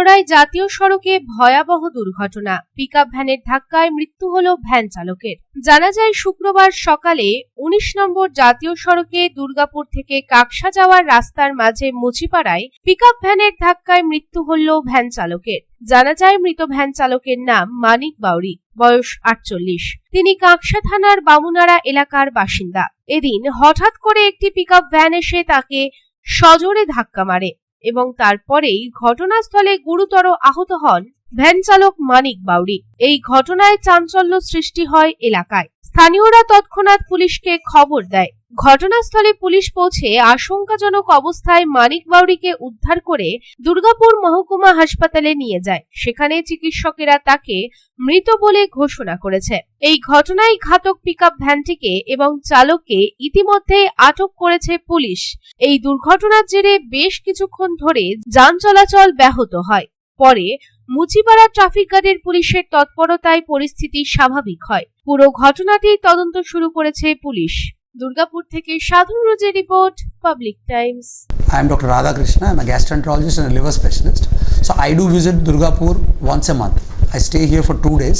পুনরায় জাতীয় সড়কে ভয়াবহ দুর্ঘটনা। পিকআপ ভ্যানের ধাক্কায় মৃত্যু হল ভ্যান চালকের। জানা যায়, শুক্রবার সকালে উনিশ নম্বর জাতীয় সড়কে দুর্গাপুর থেকে কাকসা যাওয়ার রাস্তার মাঝে মুচিপাড়ায় পিকআপ ভ্যানের ধাক্কায় মৃত্যু হল ভ্যান চালকের। জানা যায়, মৃত ভ্যান চালকের নাম মানিক বাউরি, বয়স আটচল্লিশ। তিনি কাকসা থানার বামুনারা এলাকার বাসিন্দা। এদিন হঠাৎ করে একটি পিকআপ ভ্যান এসে তাকে সজোরে ধাক্কা মারে। এবং তারপরেই ঘটনাস্থলে গুরুতর আহত হন ভ্যান চালক মানিক বাউরি এই ঘটনায় চাঞ্চল্য সৃষ্টি হয় এলাকায়। স্থানীয়রা তৎক্ষণাৎ পুলিশকে খবর দেয়। ঘটনাস্থলে পুলিশ পৌঁছে আশঙ্কাজনক অবস্থায় মানিক বাউরিকে উদ্ধার করে দুর্গাপুর মহকুমা হাসপাতালে নিয়ে যায়। সেখানে চিকিৎসকেরা তাকে মৃত বলে ঘোষণা করেছে। এই ঘটনায় ঘাতক পিকআপ ভ্যানটিকে এবং চালককে ইতিমধ্যে আটক করেছে পুলিশ। এই দুর্ঘটনার জেরে বেশ কিছুক্ষণ ধরে যান চলাচল ব্যাহত হয়। পরে মুচিপাড়া ট্রাফিক গার্ডের পুলিশের তৎপরতায় পরিস্থিতি স্বাভাবিক হয়। পুরো ঘটনাটি তদন্ত শুরু করেছে পুলিশ। দুর্গাপুর থেকে সাধন রোজের report public times I am doctor Radhakrishna I am gastroenterologist and liver specialist so I do visit Durgapur once a month I stay here for two days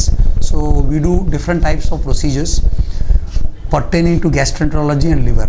so we do different types of procedures pertaining to gastroenterology and liver